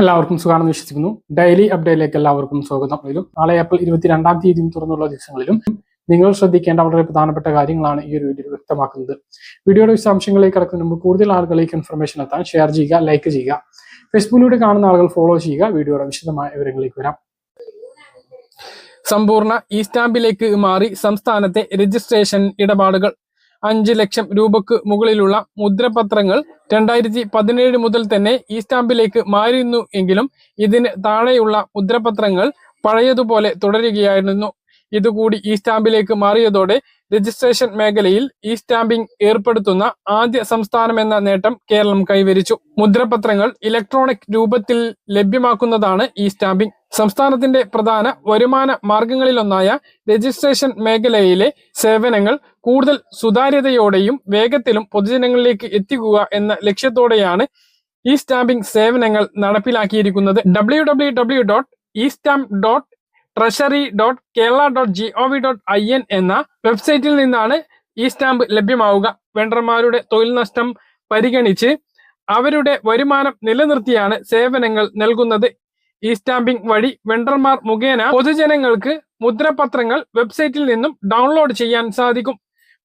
എല്ലാവർക്കും സുഖമാണെന്ന് വിശ്വസിക്കുന്നു. ഡെയിലി അപ്ഡേറ്റിലേക്ക് എല്ലാവർക്കും സ്വാഗതം. ഇതിലും നാളെ ഏപ്രിൽ ഇരുപത്തിരണ്ടാം തീയതിയും തുറന്നുള്ള ദിവസങ്ങളിലും നിങ്ങൾ ശ്രദ്ധിക്കേണ്ട വളരെ പ്രധാനപ്പെട്ട കാര്യങ്ങളാണ് ഈ ഒരു വീഡിയോയിൽ വ്യക്തമാക്കുന്നത്. വീഡിയോയുടെ വിശദാംശങ്ങളിലേക്ക് കിടക്കുന്ന മുമ്പ് കൂടുതൽ ആളുകളിലേക്ക് ഇൻഫർമേഷൻ എത്താൻ ഷെയർ ചെയ്യുക ലൈക്ക് ചെയ്യുക. ഫേസ്ബുക്കിലൂടെ കാണുന്ന ആളുകൾ ഫോളോ ചെയ്യുക. വീഡിയോയുടെ വിശദമായ വിവരങ്ങളിലേക്ക് വരാം. സമ്പൂർണ ഇ സ്റ്റാമ്പിലേക്ക് മാറി സംസ്ഥാനത്തെ രജിസ്ട്രേഷൻ ഇടപാടുകൾ അഞ്ച് ലക്ഷം രൂപക്ക് മുകളിലുള്ള മുദ്രപത്രങ്ങൾ രണ്ടായിരത്തി പതിനേഴ് മുതൽ തന്നെ ഈ സ്റ്റാമ്പിലേക്ക് മാറിയിരുന്നു എങ്കിലും ഇതിന് താഴെയുള്ള മുദ്രപത്രങ്ങൾ പഴയതുപോലെ തുടരുകയായിരുന്നു. ഇതുകൂടി ഈ സ്റ്റാമ്പിലേക്ക് മാറിയതോടെ രജിസ്ട്രേഷൻ മേഖലയിൽ ഈ സ്റ്റാമ്പിംഗ് ഏർപ്പെടുത്തുന്ന ആദ്യ സംസ്ഥാനമെന്ന നേട്ടം കേരളം കൈവരിച്ചു. മുദ്രപത്രങ്ങൾ ഇലക്ട്രോണിക് രൂപത്തിൽ ലഭ്യമാക്കുന്നതാണ് ഈ സ്റ്റാമ്പിംഗ്. സംസ്ഥാനത്തിന്റെ പ്രധാന വരുമാന മാർഗങ്ങളിലൊന്നായ രജിസ്ട്രേഷൻ മേഖലയിലെ സേവനങ്ങൾ കൂടുതൽ സുതാര്യതയോടെയും വേഗത്തിലും പൊതുജനങ്ങളിലേക്ക് എത്തിക്കുക എന്ന ലക്ഷ്യത്തോടെയാണ് ഇ സ്റ്റാമ്പിംഗ് സേവനങ്ങൾ നടപ്പിലാക്കിയിരിക്കുന്നത്. W W W dot E stamp dot treasury dot Kerala dot G O V dot I N എന്ന വെബ്സൈറ്റിൽ നിന്നാണ് ഈ സ്റ്റാമ്പ് ലഭ്യമാവുക. വെണ്ടർമാരുടെ തൊഴിൽ നഷ്ടം പരിഗണിച്ച് അവരുടെ വരുമാനം നിലനിർത്തിയാണ് സേവനങ്ങൾ നൽകുന്നത്. ഈ സ്റ്റാമ്പിംഗ് വഴി വെണ്ടർമാർ മുഖേന പൊതുജനങ്ങൾക്ക് മുദ്രപത്രങ്ങൾ വെബ്സൈറ്റിൽ നിന്നും ഡൗൺലോഡ് ചെയ്യാൻ സാധിക്കും.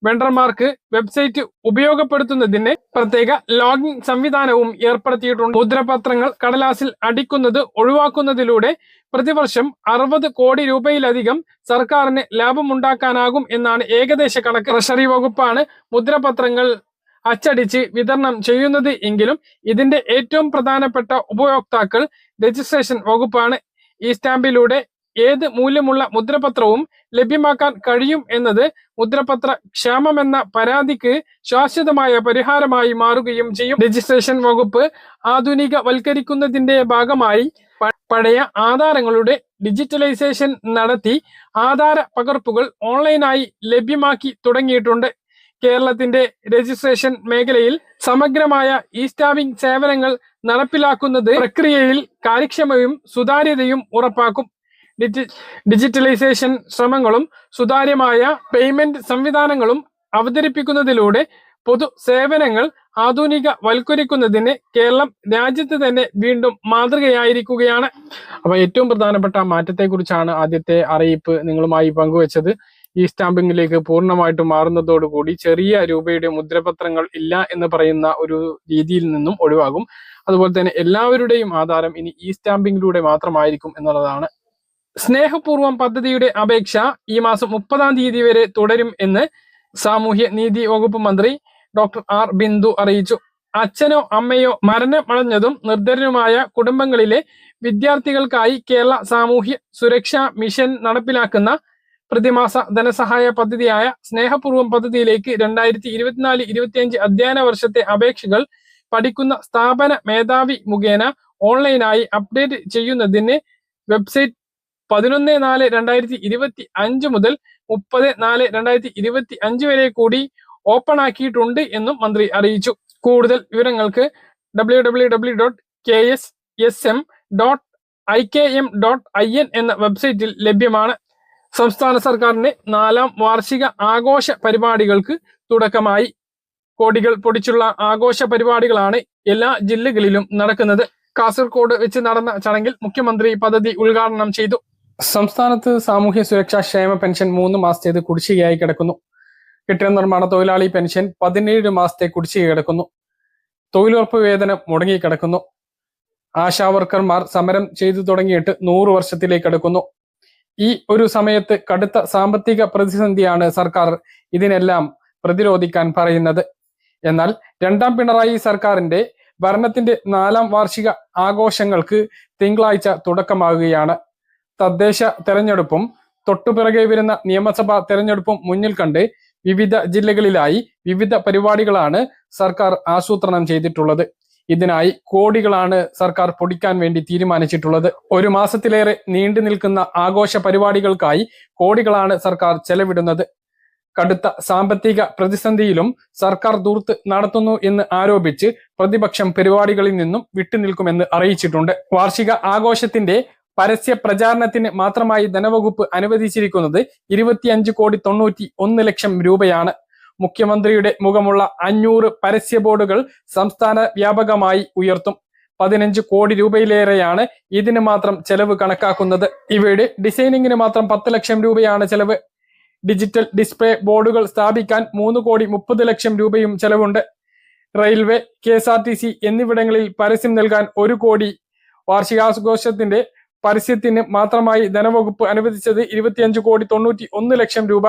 വെണ്ടർമാർക്ക് വെബ്സൈറ്റ് ഉപയോഗപ്പെടുത്തുന്നതിന് പ്രത്യേക ലോഗിൻ സംവിധാനവും ഏർപ്പെടുത്തിയിട്ടുണ്ട്. മുദ്രപത്രങ്ങൾ കടലാസിൽ അടിക്കുന്നത് ഒഴിവാക്കുന്നതിലൂടെ പ്രതിവർഷം അറുപത് കോടി രൂപയിലധികം സർക്കാരിന് ലാഭമുണ്ടാക്കാനാകും എന്നാണ് ഏകദേശ കണക്ക്. ട്രഷറി വകുപ്പാണ് മുദ്രപത്രങ്ങൾ അച്ചടിച്ച് വിതരണം ചെയ്യുന്നത് എങ്കിലും ഇതിന്റെ ഏറ്റവും പ്രധാനപ്പെട്ട ഉപയോക്താക്കൾ രജിസ്ട്രേഷൻ വകുപ്പാണ് ഈ സ്റ്റാമ്പിലൂടെ ഏത് മൂല്യമുള്ള മുദ്രപത്രവും ലഭ്യമാക്കാൻ കഴിയും എന്നത് മുദ്രപത്ര ക്ഷാമമെന്ന പരാതിക്ക് ശാശ്വതമായ പരിഹാരമായി മാറുകയും ചെയ്യും. രജിസ്ട്രേഷൻ വകുപ്പ് ആധുനികവൽക്കരിക്കുന്നതിന്റെ ഭാഗമായി പഴയ ആധാരങ്ങളുടെ ഡിജിറ്റലൈസേഷൻ നടത്തി ആധാര പകർപ്പുകൾ ഓൺലൈനായി ലഭ്യമാക്കി തുടങ്ങിയിട്ടുണ്ട്. കേരളത്തിന്റെ രജിസ്ട്രേഷൻ മേഖലയിൽ സമഗ്രമായ ഇ സ്റ്റാമ്പിംഗ് സേവനങ്ങൾ നടപ്പിലാക്കുന്നത് പ്രക്രിയയിൽ കാര്യക്ഷമയും സുതാര്യതയും ഉറപ്പാക്കും. ഡിജിറ്റലൈസേഷൻ ശ്രമങ്ങളും സുതാര്യമായ പേയ്മെന്റ് സംവിധാനങ്ങളും അവതരിപ്പിക്കുന്നതിലൂടെ പൊതു സേവനങ്ങൾ ആധുനിക വൽക്കരിക്കുന്നതിന് കേരളം രാജ്യത്ത് തന്നെ വീണ്ടും മാതൃകയായിരിക്കുകയാണ്. അപ്പൊ ഏറ്റവും പ്രധാനപ്പെട്ട മാറ്റത്തെക്കുറിച്ചാണ് ആദ്യത്തെ അറിയിപ്പ് നിങ്ങളുമായി പങ്കുവച്ചത്. ഈ സ്റ്റാമ്പിങ്ങിലേക്ക് പൂർണമായിട്ട് മാറുന്നതോടുകൂടി ചെറിയ രൂപയുടെ മുദ്രപത്രങ്ങൾ ഇല്ല എന്ന് പറയുന്ന ഒരു രീതിയിൽ നിന്നും ഒഴിവാകും. അതുപോലെ തന്നെ എല്ലാവരുടെയും ആധാരം ഇനി ഈ സ്റ്റാമ്പിങ്ങിലൂടെ മാത്രമായിരിക്കും എന്നുള്ളതാണ് സ്നേഹപൂർവം പദ്ധതിയുടെ അപേക്ഷ ഈ മാസം മുപ്പതാം തീയതി വരെ തുടരും എന്ന് സാമൂഹ്യ നീതി വകുപ്പ് മന്ത്രി ഡോക്ടർ ആർ ബിന്ദു അറിയിച്ചു. അച്ഛനോ അമ്മയോ മരണമടഞ്ഞതും നിർദ്ധരനുമായ കുടുംബങ്ങളിലെ വിദ്യാർത്ഥികൾക്കായി കേരള സാമൂഹ്യ സുരക്ഷാ മിഷൻ നടപ്പിലാക്കുന്ന പ്രതിമാസ ധനസഹായ പദ്ധതിയായ സ്നേഹപൂർവം പദ്ധതിയിലേക്ക് രണ്ടായിരത്തി ഇരുപത്തിനാല് ഇരുപത്തിയഞ്ച് അധ്യയന വർഷത്തെ അപേക്ഷകൾ പഠിക്കുന്ന സ്ഥാപന മേധാവി മുഖേന ഓൺലൈനായി അപ്ഡേറ്റ് ചെയ്യുന്നതിന് വെബ്സൈറ്റ് പതിനൊന്ന് നാല് രണ്ടായിരത്തി ഇരുപത്തി അഞ്ച് മുതൽ മുപ്പത് നാല് രണ്ടായിരത്തി ഇരുപത്തി അഞ്ച് വരെ കൂടി ഓപ്പൺ ആക്കിയിട്ടുണ്ട് എന്നും മന്ത്രി അറിയിച്ചു. കൂടുതൽ വിവരങ്ങൾക്ക് W W W dot K S S M dot I K M dot I N എന്ന വെബ്സൈറ്റിൽ ലഭ്യമാണ്. സംസ്ഥാന സർക്കാരിന്റെ നാലാം വാർഷിക ആഘോഷ പരിപാടികൾക്ക് തുടക്കമായി. കോടികൾ പൊടിച്ചുള്ള ആഘോഷ പരിപാടികളാണ് എല്ലാ ജില്ലകളിലും നടക്കുന്നത്. കാസർഗോഡ് വെച്ച് നടന്ന ചടങ്ങിൽ മുഖ്യമന്ത്രി പദ്ധതി ഉദ്ഘാടനം ചെയ്തു. സംസ്ഥാനത്ത് സാമൂഹ്യ സുരക്ഷാ ക്ഷേമ പെൻഷൻ മൂന്ന് മാസത്തേത് കുടിശ്ശികയായി കിടക്കുന്നു. കെട്ടിട നിർമ്മാണ തൊഴിലാളി പെൻഷൻ പതിനേഴ് മാസത്തെ കുടിശ്ശിക കിടക്കുന്നു. തൊഴിലുറപ്പ് വേതനം മുടങ്ങിക്കിടക്കുന്നു ആശാ വർക്കർമാർ സമരം ചെയ്തു തുടങ്ങിയിട്ട് നൂറ് വർഷത്തിലേക്ക് അടുക്കുന്നു ഈ ഒരു സമയത്ത് കടുത്ത സാമ്പത്തിക പ്രതിസന്ധിയാണ് സർക്കാർ ഇതിനെല്ലാം പ്രതിരോധിക്കാൻ പറയുന്നത്. എന്നാൽ രണ്ടാം പിണറായി സർക്കാരിന്റെ ഭരണത്തിന്റെ നാലാം വാർഷിക ആഘോഷങ്ങൾക്ക് തിങ്കളാഴ്ച തുടക്കമാകുകയാണ്. തദ്ദേശ തെരഞ്ഞെടുപ്പും തൊട്ടുപിറകെ വരുന്ന നിയമസഭാ തെരഞ്ഞെടുപ്പും മുന്നിൽ കണ്ട് വിവിധ ജില്ലകളിലായി വിവിധ പരിപാടികളാണ് സർക്കാർ ആസൂത്രണം ചെയ്തിട്ടുള്ളത്. ഇതിനായി കോടികളാണ് സർക്കാർ പൊടിക്കാൻ വേണ്ടി തീരുമാനിച്ചിട്ടുള്ളത്. ഒരു മാസത്തിലേറെ നീണ്ടു നിൽക്കുന്ന ആഘോഷ പരിപാടികൾക്കായി കോടികളാണ് സർക്കാർ ചെലവിടുന്നത്. കടുത്ത സാമ്പത്തിക പ്രതിസന്ധിയിലും സർക്കാർ ദൂർത്ത് നടത്തുന്നു എന്ന് ആരോപിച്ച് പ്രതിപക്ഷം പരിപാടികളിൽ നിന്നും വിട്ടുനിൽക്കുമെന്ന് അറിയിച്ചിട്ടുണ്ട്. വാർഷിക ആഘോഷത്തിന്റെ പരസ്യ പ്രചാരണത്തിന് മാത്രമായി ധനവകുപ്പ് അനുവദിച്ചിരിക്കുന്നത് ഇരുപത്തിയഞ്ച് കോടി തൊണ്ണൂറ്റി ഒന്ന് ലക്ഷം രൂപയാണ്. മുഖ്യമന്ത്രിയുടെ മുഖമുള്ള അഞ്ഞൂറ് പരസ്യ ബോർഡുകൾ സംസ്ഥാന വ്യാപകമായി ഉയർത്തും. പതിനഞ്ച് കോടി രൂപയിലേറെയാണ് ഇതിന് മാത്രം ചെലവ് കണക്കാക്കുന്നത്. ഇവയുടെ ഡിസൈനിങ്ങിന് മാത്രം പത്ത് ലക്ഷം രൂപയാണ് ചെലവ്. ഡിജിറ്റൽ ഡിസ്പ്ലേ ബോർഡുകൾ സ്ഥാപിക്കാൻ മൂന്ന് കോടി മുപ്പത് ലക്ഷം രൂപയും ചെലവുണ്ട്. Railway K S R T C എന്നിവിടങ്ങളിൽ പരസ്യം നൽകാൻ ഒരു കോടി വാർഷികാഘോഷത്തിന്റെ പരസ്യത്തിന് മാത്രമായി ധനവകുപ്പ് അനുവദിച്ചത് ഇരുപത്തിയഞ്ച് കോടി തൊണ്ണൂറ്റി ഒന്ന് ലക്ഷം രൂപ.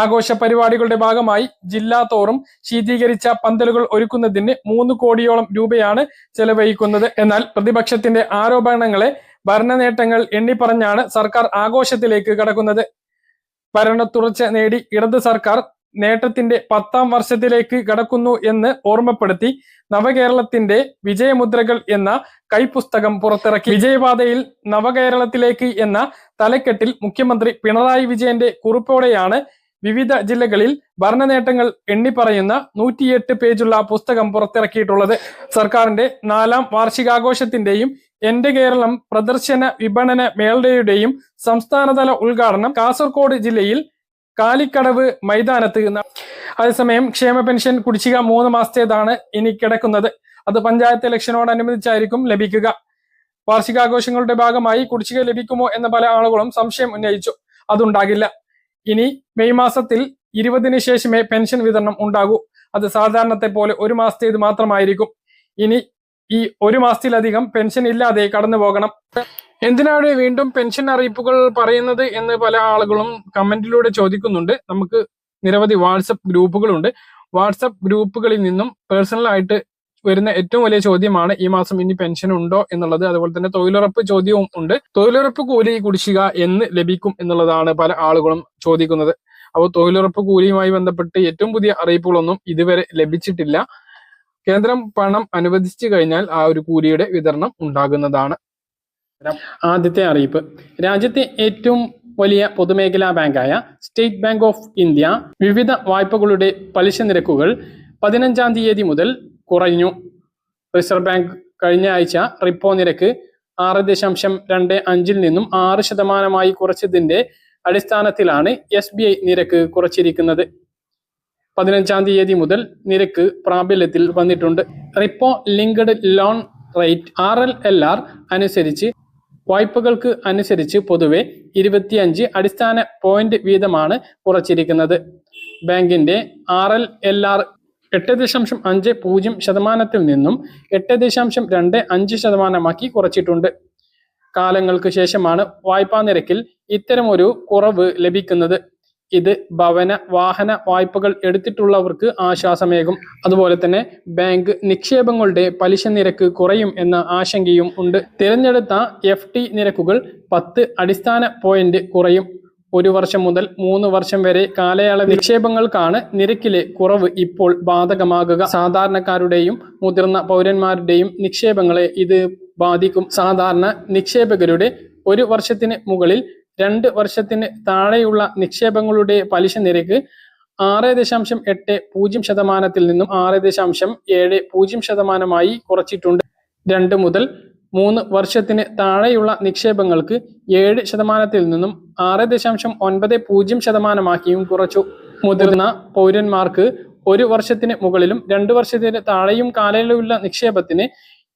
ആഘോഷ പരിപാടികളുടെ ഭാഗമായി ജില്ലാ തോറും ശീതീകരിച്ച പന്തലുകൾ ഒരുക്കുന്നതിന് മൂന്ന് കോടിയോളം രൂപയാണ് ചെലവഴിക്കുന്നത്. എന്നാൽ പ്രതിപക്ഷത്തിന്റെ ആരോപണങ്ങളെ ഭരണ നേട്ടങ്ങൾ എണ്ണിപ്പറഞ്ഞാണ് സർക്കാർ ആഘോഷത്തിലേക്ക് കടക്കുന്നത്. ഭരണ തുടർച്ച നേടി ഇടത് സർക്കാർ നേട്ടത്തിന്റെ പത്താം വർഷത്തിലേക്ക് കടക്കുന്നു എന്ന് ഓർമ്മപ്പെടുത്തി നവകേരളത്തിന്റെ വിജയമുദ്രകൾ എന്ന കൈപുസ്തകം പുറത്തിറക്കി. വിജയപാതയിൽ നവകേരളത്തിലേക്ക് എന്ന തലക്കെട്ടിൽ മുഖ്യമന്ത്രി പിണറായി വിജയന്റെ കുറിപ്പോടെയാണ് വിവിധ ജില്ലകളിൽ ഭരണ നേട്ടങ്ങൾ എണ്ണിപ്പറയുന്ന നൂറ്റിയെട്ട് പേജുള്ള പുസ്തകം പുറത്തിറക്കിയിട്ടുള്ളത്. സർക്കാരിന്റെ നാലാം വാർഷികാഘോഷത്തിന്റെയും എന്റെ കേരളം പ്രദർശന വിപണന മേളയുടെയും സംസ്ഥാനതല ഉദ്ഘാടനം കാസർഗോഡ് ജില്ലയിൽ കാലിക്കടവ് മൈതാനത്ത് അതേസമയം ക്ഷേമ പെൻഷൻ കുടിശ്ശിക മൂന്ന് മാസത്തേതാണ് ഇനി കിടക്കുന്നത്. അത് പഞ്ചായത്ത് ഇലക്ഷനോടനുബന്ധിച്ചായിരിക്കും ലഭിക്കുക. വാർഷികാഘോഷങ്ങളുടെ ഭാഗമായി കുടിശ്ശിക ലഭിക്കുമോ എന്ന പല ആളുകളും സംശയം ഉന്നയിച്ചു. അതുണ്ടാകില്ല. ഇനി മെയ് മാസത്തിൽ ഇരുപതിന് ശേഷമേ പെൻഷൻ വിതരണം ഉണ്ടാകൂ. അത് സാധാരണത്തെ പോലെ ഒരു മാസത്തേത് മാത്രമായിരിക്കും. ഇനി ഈ ഒരു മാസത്തിലധികം പെൻഷൻ ഇല്ലാതെ കടന്നു പോകണം എന്തിനാണ് വീണ്ടും പെൻഷൻ അറിയിപ്പുകൾ പറയുന്നത് എന്ന് പല ആളുകളും കമന്റിലൂടെ ചോദിക്കുന്നുണ്ട്. നമുക്ക് നിരവധി വാട്സപ്പ് ഗ്രൂപ്പുകളുണ്ട്. വാട്സപ്പ് ഗ്രൂപ്പുകളിൽ നിന്നും പേഴ്സണൽ ആയിട്ട് വരുന്ന ഏറ്റവും വലിയ ചോദ്യമാണ് ഈ മാസം ഇനി പെൻഷൻ ഉണ്ടോ എന്നുള്ളത്. അതുപോലെ തന്നെ തൊഴിലുറപ്പ് ചോദ്യവും ഉണ്ട്. തൊഴിലുറപ്പ് കൂലി കുടിശ്ശിക എന്ന് ലഭിക്കും എന്നുള്ളതാണ് പല ആളുകളും ചോദിക്കുന്നത്. അപ്പോൾ തൊഴിലുറപ്പ് കൂലിയുമായി ബന്ധപ്പെട്ട് ഏറ്റവും പുതിയ അറിയിപ്പുകളൊന്നും ഇതുവരെ ലഭിച്ചിട്ടില്ല. കേന്ദ്രം പണം അനുവദിച്ചു കഴിഞ്ഞാൽ ആ ഒരു കൂലിയുടെ വിതരണം ഉണ്ടാകുന്നതാണ്. ആദ്യത്തെ അറിയിപ്പ്. രാജ്യത്തെ ഏറ്റവും വലിയ പൊതുമേഖലാ ബാങ്കായ സ്റ്റേറ്റ് ബാങ്ക് ഓഫ് ഇന്ത്യ വിവിധ വായ്പകളുടെ പലിശ നിരക്കുകൾ പതിനഞ്ചാം തീയതി മുതൽ കുറഞ്ഞു. റിസർവ് ബാങ്ക് കഴിഞ്ഞ ആഴ്ച റിപ്പോ നിരക്ക് ആറ് ദശാംശം രണ്ട് അഞ്ചിൽ നിന്നും ആറ് ശതമാനമായി കുറച്ചതിന്റെ അടിസ്ഥാനത്തിലാണ് എസ് ബി ഐ നിരക്ക് കുറച്ചിരിക്കുന്നത്. പതിനഞ്ചാം തീയതി മുതൽ നിരക്ക് പ്രാബല്യത്തിൽ വന്നിട്ടുണ്ട്. Repo linked loan rate R L L R അനുസരിച്ച് വായ്പകൾക്ക് അനുസരിച്ച് പൊതുവെ ഇരുപത്തിയഞ്ച് അടിസ്ഥാന പോയിന്റ് വീതമാണ് കുറച്ചിരിക്കുന്നത്. ബാങ്കിന്റെ ആർ എൽ എൽ ആർ എട്ട് ദശാംശം അഞ്ച് പൂജ്യം ശതമാനത്തിൽ നിന്നും എട്ട് ദശാംശം രണ്ട് അഞ്ച് ശതമാനമാക്കി കുറച്ചിട്ടുണ്ട്. കാലങ്ങൾക്ക് ശേഷമാണ് വായ്പാ നിരക്കിൽ ഇത്തരമൊരു കുറവ് ലഭിക്കുന്നത്. ഇത് ഭവന വാഹന വായ്പകൾ എടുത്തിട്ടുള്ളവർക്ക് ആശ്വാസമേകും. അതുപോലെ തന്നെ ബാങ്ക് നിക്ഷേപങ്ങളുടെ പലിശ നിരക്ക് കുറയും എന്ന ആശങ്കയും ഉണ്ട്. തിരഞ്ഞെടുത്ത എഫ് നിരക്കുകൾ പത്ത് അടിസ്ഥാന പോയിന്റ് കുറയും. ഒരു വർഷം മുതൽ മൂന്ന് വർഷം വരെ കാലയളവ് നിക്ഷേപങ്ങൾക്കാണ് നിരക്കിലെ കുറവ് ഇപ്പോൾ ബാധകമാകുക. സാധാരണക്കാരുടെയും മുതിർന്ന പൗരന്മാരുടെയും നിക്ഷേപങ്ങളെ ഇത് ബാധിക്കും. സാധാരണ നിക്ഷേപകരുടെ ഒരു വർഷത്തിന് മുകളിൽ രണ്ട് വർഷത്തിന് താഴെയുള്ള നിക്ഷേപങ്ങളുടെ പലിശ നിരക്ക് ആറ് ദശാംശം എട്ട് പൂജ്യം ശതമാനത്തിൽ നിന്നും ആറ് ദശാംശം ഏഴ് പൂജ്യം ശതമാനമായി കുറച്ചിട്ടുണ്ട്. രണ്ട് മുതൽ മൂന്ന് വർഷത്തിന് താഴെയുള്ള നിക്ഷേപങ്ങൾക്ക് ഏഴ് ശതമാനത്തിൽ നിന്നും ആറ് ദശാംശം ഒൻപത് പൂജ്യം ശതമാനമാക്കിയും കുറച്ചു. മുതിർന്ന പൗരന്മാർക്ക് ഒരു വർഷത്തിന് മുകളിലും രണ്ട് വർഷത്തിന് താഴെയും കാലയിലുള്ള നിക്ഷേപത്തിന്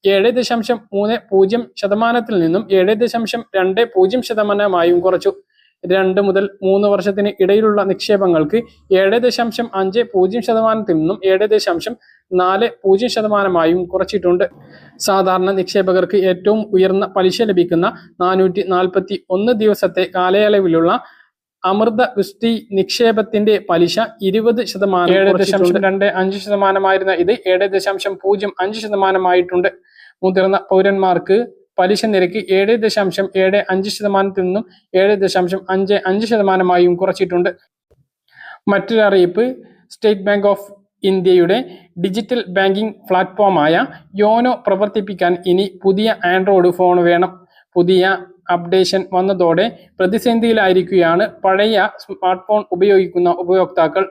ഏഴ് ദശാംശം മൂന്ന് പൂജ്യം ശതമാനത്തിൽ നിന്നും ഏഴ് ദശാംശം രണ്ട് പൂജ്യം ശതമാനമായും കുറച്ചു. രണ്ട് മുതൽ മൂന്ന് വർഷത്തിന് ഇടയിലുള്ള നിക്ഷേപങ്ങൾക്ക് ഏഴ് ദശാംശം അഞ്ച് പൂജ്യം ശതമാനത്തിൽ നിന്നും ഏഴ് ദശാംശം നാല് പൂജ്യം ശതമാനമായും കുറച്ചിട്ടുണ്ട്. സാധാരണ നിക്ഷേപകർക്ക് ഏറ്റവും ഉയർന്ന പലിശ ലഭിക്കുന്ന നാനൂറ്റി നാൽപ്പത്തി ഒന്ന് ദിവസത്തെ കാലയളവിലുള്ള അമൃത വൃഷ്ടി നിക്ഷേപത്തിന്റെ പലിശ ഇരുപത് ശതമാനം ഏഴ് ദശാംശം രണ്ട് അഞ്ച് ശതമാനമായിരുന്ന ഇത് ഏഴ് ദശാംശം പൂജ്യം അഞ്ച് ശതമാനമായിട്ടുണ്ട്. മുതിർന്ന പൗരന്മാർക്ക് പലിശ നിരക്ക് ഏഴ് ദശാംശം ഏഴ് അഞ്ച് ശതമാനത്തിൽ നിന്നും ഏഴ് ദശാംശം അഞ്ച് അഞ്ച് ശതമാനമായും കുറച്ചിട്ടുണ്ട്. മറ്റൊരു അറിയിപ്പ് സ്റ്റേറ്റ് ബാങ്ക് ഓഫ് ഇന്ത്യയുടെ ഡിജിറ്റൽ ബാങ്കിംഗ് പ്ലാറ്റ്ഫോമായ യോനോ പ്രവർത്തിപ്പിക്കാൻ ഇനി പുതിയ ആൻഡ്രോയിഡ് ഫോൺ വേണം. പുതിയ അപ്ഡേഷൻ വന്നതോടെ പ്രതിസന്ധിയിലായിരിക്കുകയാണ് പഴയ സ്മാർട്ട് ഫോൺ ഉപയോഗിക്കുന്ന ഉപയോക്താക്കൾ.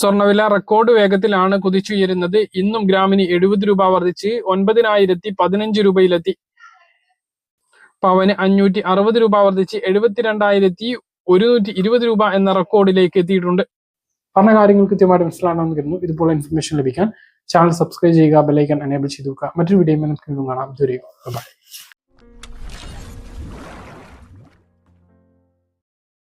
സ്വർണവില റെക്കോർഡ് വേഗത്തിലാണ് കുതിച്ചുയരുന്നത്. ഇന്നും ഗ്രാമിന് എഴുപത് രൂപ വർദ്ധിച്ച് ഒൻപതിനായിരത്തി പതിനഞ്ച് രൂപയിലെത്തി. പവന് അഞ്ഞൂറ്റി അറുപത് രൂപ വർദ്ധിച്ച് എഴുപത്തിരണ്ടായിരത്തി ഒരുന്നൂറ്റി ഇരുപത് രൂപ എന്ന റെക്കോർഡിലേക്ക് എത്തിയിട്ടുണ്ട്. പറഞ്ഞ കാര്യങ്ങൾ കൃത്യമായിട്ട് മനസ്സിലാണെന്ന് കരുതുന്നു. ഇതുപോലെ ഇൻഫർമേഷൻ ലഭിക്കാൻ ചാനൽ സബ്സ്ക്രൈബ് ചെയ്യുക ബെലൈക്കൺ എനേബിൾ ചെയ്തു മറ്റൊരു വീഡിയോ നമുക്ക് കാണാം. ബൈ